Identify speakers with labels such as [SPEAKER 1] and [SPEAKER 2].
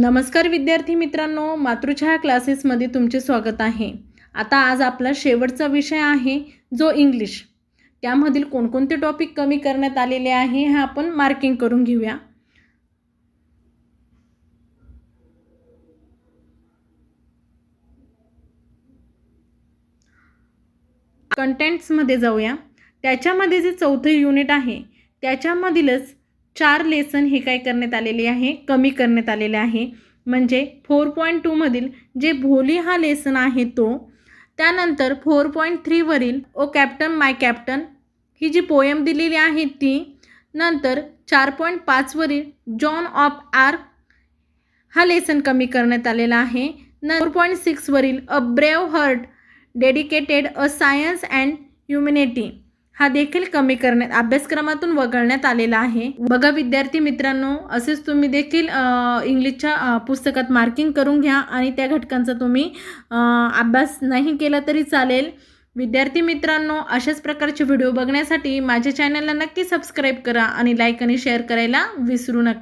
[SPEAKER 1] नमस्कार विद्यार्थी मित्रांनो मातृछाया क्लासेसमध्ये तुमचे स्वागत आहे. आता आज आपला शेवटचा विषय आहे जो इंग्लिश त्यामधील कोणकोणते टॉपिक कमी करण्यात आलेले आहे हे आपण मार्किंग करून घेऊया. कंटेंट्समध्ये जाऊया. त्याच्यामध्ये जे चौथं युनिट आहे त्याच्यामधीलच चार लेसन हे काय करण्यात आलेले आहे? कमी करण्यात आलेले आहे. म्हणजे फोर पॉईंट टूमधील जे भोली हा लेसन आहे तो त्यानंतर फोर पॉईंट थ्रीवरील ओ कॅप्टन माय कॅप्टन ही जी पोयम दिलेली आहे ती नंतर चार पॉईंट पाचवरील जॉन ऑफ आर्क हा लेसन कमी करण्यात आलेला आहे. न four point सिक्सवरील a brave heart dedicated a science and humanity हा देखील कमी करण्यात अभ्यासक्रमातून वगळण्यात आलेला आहे. बघा विद्यार्थी मित्रांनो असेच तुम्ही देखील इंग्लिशच्या पुस्तकात मार्किंग करून घ्या आणि त्या घटकांचा तुम्ही अभ्यास नाही केला तरी चालेल. विद्यार्थी मित्रांनो अशाच प्रकारचे व्हिडिओ बघण्यासाठी माझ्या चॅनलला नक्की सबस्क्राईब करा आणि लाईक आणि शेअर करायला विसरू नका.